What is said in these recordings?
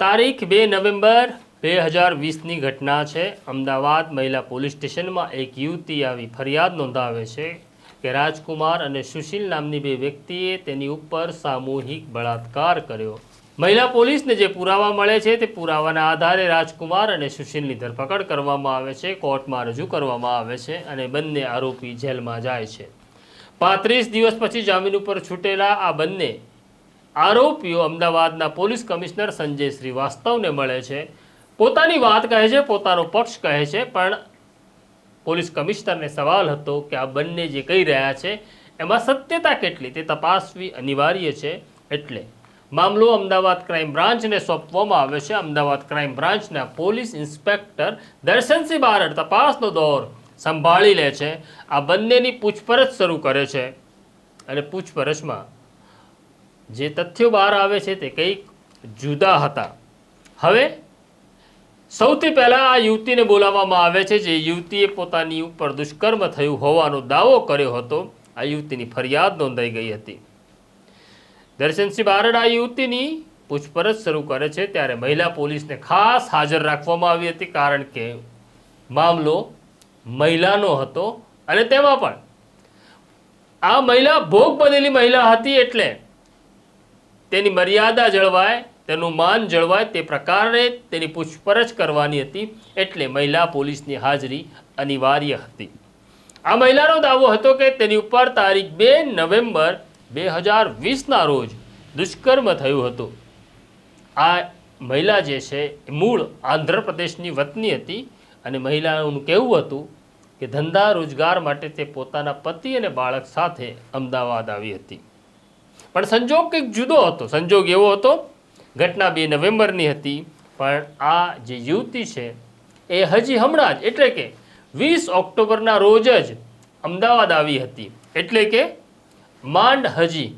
તારીખ બે નવેમ્બર બે હજાર વીસની ઘટના છે. અમદાવાદ મહિલા પોલીસ સ્ટેશનમાં એક યુવતી આવી ફરિયાદ નોંધાવે છે કે રાજકુમાર અને સુશીલ નામની બે વ્યક્તિએ તેની ઉપર સામૂહિક બળાત્કાર કર્યો. મહિલા પોલીસને જે પુરાવા મળે છે તે પુરાવાના આધારે રાજકુમાર અને સુશીલની ધરપકડ કરવામાં આવે છે, કોર્ટમાં રજૂ કરવામાં આવે છે અને બંને આરોપી જેલમાં જાય છે. પાંત્રીસ દિવસ પછી જામીન ઉપર છૂટેલા આ બંને આરોપીઓ અમદાવાદના પોલીસ કમિશનર સંજય શ્રીવાસ્તવને મળે છે. પોતાની વાત કહે છે, પોતાનો પક્ષ કહે છે, પણ પોલીસ કમિશનરને સવાલ હતો કે આ બંને જે કહી રહ્યા છે, એમાં સત્યતા કેટલી? તે તપાસવી અનિવાર્ય છે એટલે મામલો અમદાવાદ ક્રાઇમ બ્રાન્ચને સોંપવામાં આવે છે. અમદાવાદ ક્રાઇમ બ્રાન્ચના પોલીસ ઇન્સ્પેક્ટર દર્શનસિંહ બારડ તપાસનો દોર સંભાળી લે છે. આ બંનેની પૂછપરછ શરૂ કરે છે અને પૂછપરછમાં જે તથ્યો બહાર આવે છે તે કંઈક જુદા હતા. હવે સૌથી પહેલાં આ યુવતીને બોલાવવામાં આવે છે જે યુવતીએ પોતાની ઉપર દુષ્કર્મ થયું હોવાનો દાવો કર્યો હતો. આ યુવતીની ફરિયાદ નોંધાઈ ગઈ હતી. દર્શનસિંહ બારડ આ યુવતીની પૂછપરછ શરૂ કરે છે ત્યારે મહિલા પોલીસને ખાસ હાજર રાખવામાં આવી હતી કારણ કે મામલો મહિલાનો હતો અને તેમાં પણ આ મહિલા ભોગ બનેલી મહિલા હતી એટલે તેની મર્યાદા જળવાય, તેનું માન જળવાય તે પ્રકારે તેની પૂછપરછ કરવાની હતી એટલે મહિલા પોલીસની હાજરી અનિવાર્ય હતી. આ મહિલાનો દાવો હતો કે તેની ઉપર તારીખ બે નવેમ્બર બે હજાર વીસના રોજ દુષ્કર્મ થયું હતું. આ મહિલા જે છે મૂળ આંધ્રપ્રદેશની વતની હતી અને મહિલાનું કહેવું હતું કે ધંધા રોજગાર માટે તે પોતાના પતિ અને બાળક સાથે અમદાવાદ આવી હતી. પણ સંજોગ કંઈક જુદો હતો. સંજોગ એવો હતો, ઘટના બે નવેમ્બરની હતી, પણ આ જે યુવતી છે, એ હજી હમણાં જ, એટલે કે વીસ ઓક્ટોબરના રોજ જ અમદાવાદ આવી હતી. એટલે કે માંડ હજી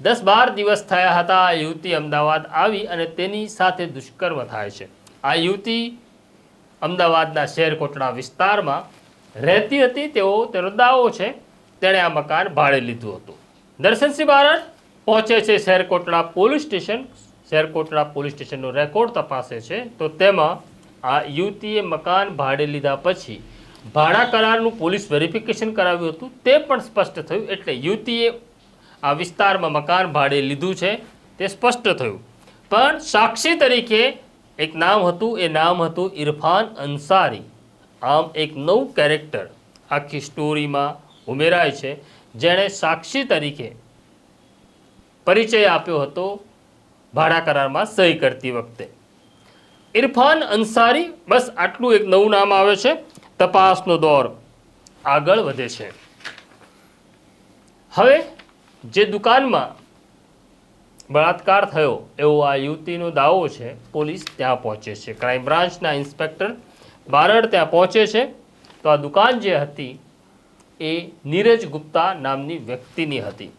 દસ બાર દિવસ થયા હતા આ યુવતી અમદાવાદ આવી અને તેની સાથે દુષ્કર્મ થાય છે. આ યુવતી અમદાવાદના શેરકોટડા વિસ્તારમાં રહેતી હતી, તેઓ તેનો દાવો છે, તેણે આ મકાન ભાડે લીધું હતું. દર્શનસિંહ બારડ પહોંચે છે Sherkotda police station. Sherkotda police સ્ટેશનનો record તપાસે છે. તો તેમાં આ યુવતીએ મકાન ભાડે લીધા પછી ભાડા કરારનું પોલીસ વેરિફિકેશન કરાવ્યું હતું. તે પણ સ્પષ્ટ થયું. એટલે યુવતીએ આ વિસ્તારમાં મકાન ભાડે લીધું છે. તે સ્પષ્ટ થયું. પણ સાક્ષી તરીકે એક નામ હતું. એ નામ હતું ઇરફાન અંસારી. આમ એક નવું કેરેક્ટર આખી સ્ટોરીમાં ઉમેરાય છે. જેણે સાક્ષી તરીકે પરિચય આપ્યો હતો ભાડા કરારમાં સહી કરતી વખતે. ઇરફાન અંસારી બસ આટલું એક નવું નામ આવે છે, તપાસનો દોર આગળ વધે છે. હવે જે દુકાનમાં બળાત્કાર થયો એવો આ યુવતીનો દાવો છે, પોલીસ ત્યાં પહોંચે છે. ક્રાઇમ બ્રાન્ચના ઇન્સ્પેક્ટર બારડ ત્યાં પહોંચે છે. તો આ દુકાન જે હતી એ નીરજ ગુપ્તા નામની વ્યક્તિની હતી.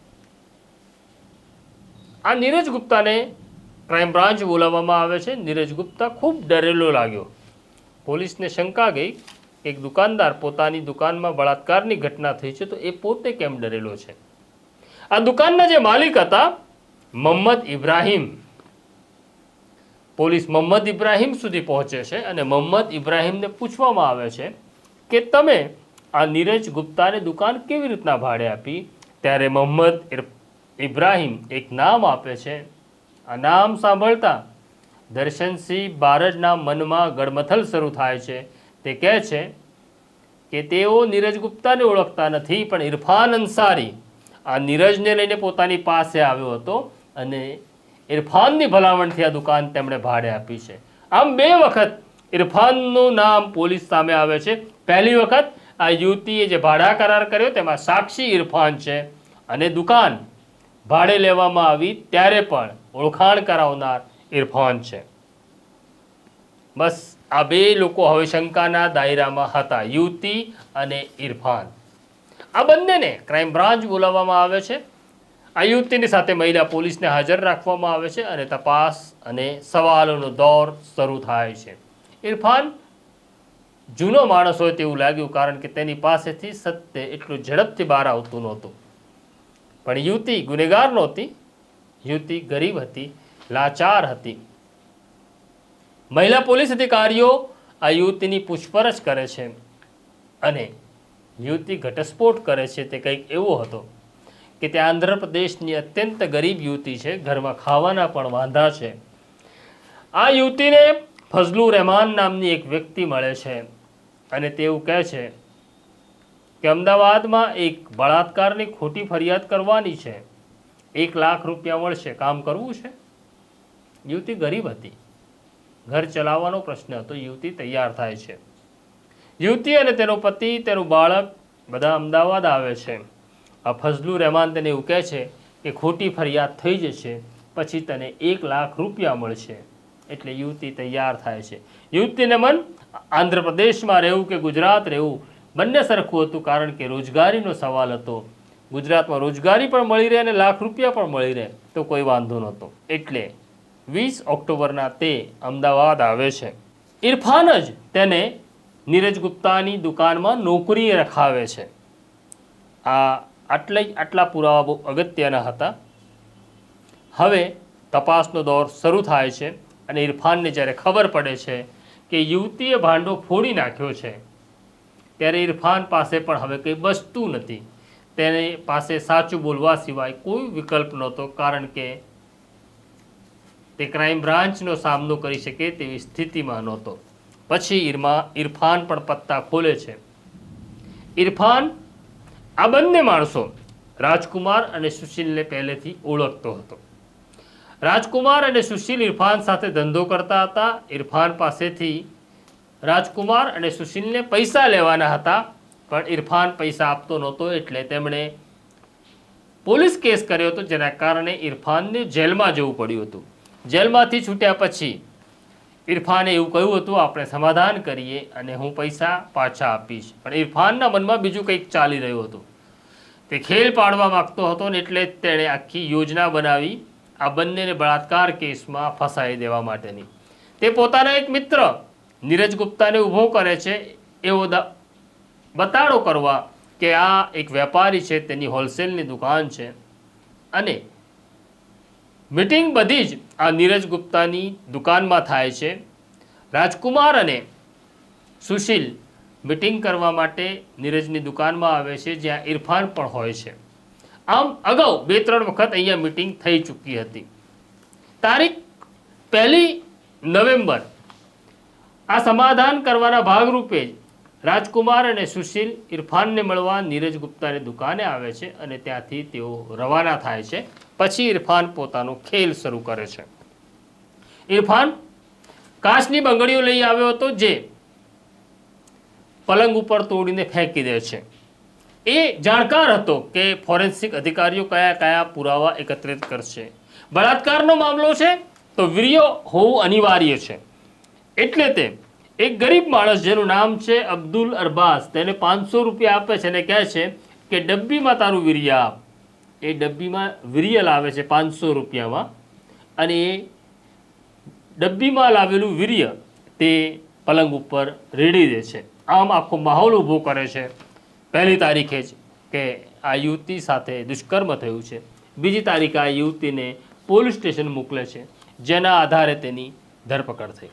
આ નીરજ ગુપ્તાને ક્રાઇમ બ્રાન્ચ બોલાવવામાં આવે છે. નીરજ ગુપ્તા ખૂબ ડરેલો લાગ્યો. પોલીસને શંકા ગઈ એક દુકાનદાર પોતાની દુકાનમાં બળાત્કારની ઘટના થઈ છે તો એ પોતે કેમ ડરેલો છે? આ દુકાનના જે માલિક હતા મોહમ્મદ ઇબ્રાહીમ. પોલીસ મોહમ્મદ ઇબ્રાહીમ સુધી પહોંચે છે અને મોહમ્મદ ઇબ્રાહીમને પૂછવામાં આવે છે કે તમે આ નીરજ ગુપ્તાને દુકાન કેવી રીતના ભાડે આપી? ત્યારે મોહમ્મદ ઇબ્રાહીમ એક નામ આપે છે. આ નામ સાંભળતા દર્શનસિંહ બારડના મનમાં ગડમથલ શરૂ થાય છે. તે કહે છે કે તેઓ નીરજ ગુપ્તાને ઓળખતા નથી, પણ ઇરફાન અંસારી આ નીરજને લઈને પોતાની પાસે આવ્યો હતો અને ઇરફાનની ભલામણથી આ દુકાન તેમણે ભાડે આપી છે. આમ બે વખત ઇરફાનનું નામ પોલીસ સામે આવે છે. પહેલી વખત આ યુવતીએ જે ભાડા કરાર કર્યો તેમાં સાક્ષી ઇરફાન છે અને દુકાન ભાડે લેવામાં આવી ત્યારે પણ ઓળખાણ કરાવનાર ઇરફાન છે. બસ, આ બે લોકો હવે શંકાના દાયરામાં હતા, યુવતી અને ઇરફાન. આ બંનેને ક્રાઇમ બ્રાન્ચ બોલાવવામાં આવે છે. આ યુવતીની સાથે મહિલા પોલીસને હાજર રાખવામાં આવે છે અને તપાસ અને સવાલોનો દોર શરૂ થાય છે. ઇરફાન જૂનો માણસ હોય તેવું લાગ્યું કારણ કે તેની પાસેથી સત્ય એટલું ઝડપથી બહાર આવતું નહોતું. પણ યુવતી ગુનેગાર નહોતી. યુવતી ગરીબ હતી, લાચાર હતી. મહિલા પોલીસ અધિકારીઓ આ યુવતીની પૂછપરછ કરે છે અને યુવતી ઘટસ્ફોટ કરે છે તે કંઈક એવો હતો કે તે આંધ્રપ્રદેશની અત્યંત ગરીબ યુવતી છે, ઘરમાં ખાવાના પણ વાંધા છે. આ યુવતીને ફઝલુ રહેમાન નામની એક વ્યક્તિ મળે છે અને તેવું કહે છે કે અમદાવાદમાં એક બળાત્કારની ખોટી ફરિયાદ કરવાની છે. એક લાખ રૂપિયા મળશે. કામ કરવું છે? યુવતી ગરીબ હતી. ઘર ચલાવવાનો પ્રશ્ન હતો. યુવતી તૈયાર થાય છે. યુવતી અને તેનો પતિ, તેનું બાળક બધા અમદાવાદ આવે છે. આ ફઝલુર રહેમાન તેને એવું કહે છે કે ખોટી ફરિયાદ થઈ જશે, પછી તને એક લાખ રૂપિયા મળશે. એટલે યુવતી તૈયાર થાય છે. યુવતીને મન આંધ્રપ્રદેશમાં રહેવું કે ગુજરાત રહેવું બંને સરખું હતું કારણ કે રોજગારીનો સવાલ હતો. ગુજરાતમાં રોજગારી પણ મળી રહે અને લાખ રૂપિયા પણ મળી રહે, તો કોઈ વાંધો નહોતો. એટલે વીસ ઓક્ટોબરના તે અમદાવાદ આવે છે. ઇરફાન જ તેને નીરજ ગુપ્તાની દુકાનમાં નોકરી રખાવે છે. આ આટલા આટલા પુરાવા બહુ અગત્યના હતા. હવે તપાસનો દોર શરૂ થાય છે અને ઇરફાનને જ્યારે ખબર પડે છે કે યુવતીએ ભાંડો ફોડી નાખ્યો છે ત્યારે ઇરફાન પાસે પણ હવે કંઈ બચતું નથી. તેને પાસે સાચું બોલવા સિવાય કોઈ વિકલ્પ નહોતો, કારણ કે તે ક્રાઇમ બ્રાન્ચનો સામનો કરી શકે તેવી સ્થિતિમાં નહોતો. પછી ઇરમા ઇરફાન પણ પત્તા ખોલે છે. ઇરફાન આ બંને માણસો રાજકુમાર અને સુશીલને પહેલેથી ઓળખતો હતો. રાજકુમાર અને સુશીલ ઇરફાન સાથે ધંધો કરતા હતા. ઇરફાન પાસેથી રાજકુમાર અને સુશીલને પૈસા લેવાના હતા, પણ ઇરફાન પૈસા આપતો નહોતો એટલે તેમણે પોલીસ કેસ કર્યો હતો, જેના કારણે ઇરફાનને જેલમાં જવું પડ્યું હતું. જેલમાંથી છૂટ્યા પછી ઇરફાને એવું કહ્યું હતું, આપણે સમાધાન કરીએ અને હું પૈસા પાછા આપીશ. પણ ઇરફાનના મનમાં બીજું કંઈક ચાલી રહ્યું હતું. તે ખેલ પાડવા માંગતો હતો ને એટલે તેણે આખી યોજના બનાવી, આ બંનેને બળાત્કાર કેસમાં ફસાઈ દેવા માટેની. તે પોતાના એક મિત્ર નીરજ ગુપ્તાને ઊભો કરે છે, એવો દ- બતાડો કરવા કે આ એક વેપારી છે, તેની હોલસેલની દુકાન છે. અને મીટિંગ બધી જ આ નીરજ ગુપ્તાની દુકાનમાં થાય છે. રાજકુમાર અને સુશીલ મીટિંગ કરવા માટે નીરજની દુકાનમાં આવે છે, જ્યાં ઇરફાન પણ હોય છે. આમ અગાઉ બે ત્રણ વખત અહીંયા મિટિંગ થઈ ચૂકી હતી. તારીખ પહેલી નવેમ્બર આ સમાધાન કરવાના ભાગરૂપે જ રાજકુમાર અને સુશીલ ઇરફાનને મળવા નીરજ ગુપ્તાની દુકાને આવે છે અને ત્યાંથી તેઓ રવાના થાય છે. પછી ઇરફાન પોતાનો ખેલ શરૂ કરે છે. ઇરફાન કાચની બંગડીઓ લઈ આવ્યો હતો જે પલંગ ઉપર તોડીને ફેંકી દે છે. એ જાણકાર હતો કે ફોરેન્સિક અધિકારીઓ કયા કયા પુરાવા એકત્રિત કરશે. બળાત્કારનો મામલો છે તો વીર્યો હોવું અનિવાર્ય છે. એટલે તે, એક ગરીબ માણસ જેનું નામ છે અબ્દુલ અરબાસ તેને પાંચસો રૂપિયા આપે છે અને કહે છે કે ડબ્બીમાં તારું વીર્ય આપ. એ ડબ્બીમાં વીર્ય લાવે છે પાંચસો રૂપિયામાં અને એ ડબ્બીમાં લાવેલું વીર્ય તે પલંગ ઉપર રેડી દે છે. આમ આખો માહોલ ઊભો કરે છે. પહેલી તારીખે જ કે આ યુવતી સાથે દુષ્કર્મ થયું છે. બીજી તારીખે આ યુવતીને પોલીસ સ્ટેશન મોકલે છે. જેના આધારે તેની ધરપકડ થઈ.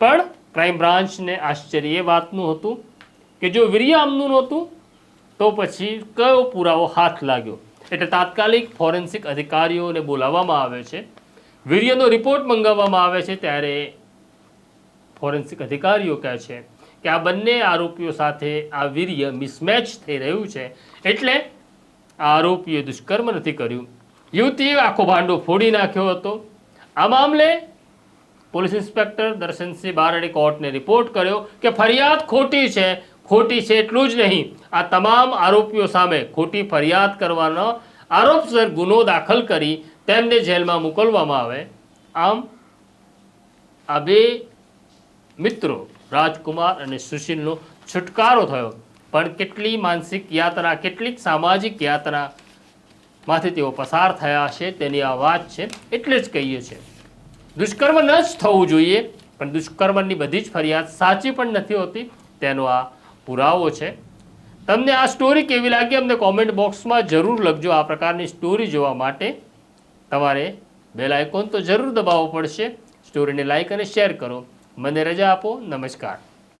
પણ ક્રાઇમ બ્રાન્ચને આશ્ચર્ય એ વાતનું હતું કે જો વીર્ય આમનું નહોતું તો પછી કયો પુરાવો હાથ લાગ્યો? એટલે તાત્કાલિક ફોરેન્સિક અધિકારીઓને બોલાવવામાં આવે છે. વીર્યનો રિપોર્ટ મંગાવવામાં આવે છે ત્યારે ફોરેન્સિક અધિકારીઓ કહે છે કે આ બંને આરોપીઓ સાથે આ વીર્ય મિસમેચ થઈ રહ્યું છે. એટલે આ આરોપીએ દુષ્કર્મ નથી કર્યું. યુવતીએ આખો ભાંડો ફોડી નાખ્યો હતો. આ મામલે પોલીસ ઇન્સ્પેક્ટર દર્શનસિંહ બારડે કોર્ટને રિપોર્ટ કર્યો કે ફરિયાદ ખોટી છે. ખોટી છે એટલું જ નહીં. આ તમામ આરોપીઓ સામે ખોટી ફરિયાદ કરવાનો આરોપસર ગુનો દાખલ કરી તેમને જેલમાં મોકલવામાં આવે. આમ, આ બે મિત્રો, રાજકુમાર અને સુશીલનો છુટકારો થયો. પણ કેટલી માનસિક યાતના, કેટલીક સામાજિક યાતના માંથી તેઓ પસાર થયા છે તેની આ વાત છે એટલે જ કહીએ છીએ. દુષ્કર્મ ન જ થવું જોઈએ. પણ દુષ્કર્મની બધી જ ફરિયાદ સાચી પણ નથી હોતી. તેનો આ પુરાવો છે. તમને આ સ્ટોરી કેવી લાગી? અમને કોમેન્ટ બોક્સમાં જરૂર લખજો. આ પ્રકારની સ્ટોરી જોવા માટે તમારે બેલ આઇકોન તો જરૂર દબાવવો પડશે. સ્ટોરીને લાઇક અને શેર કરો. મને રજા આપો. નમસ્કાર.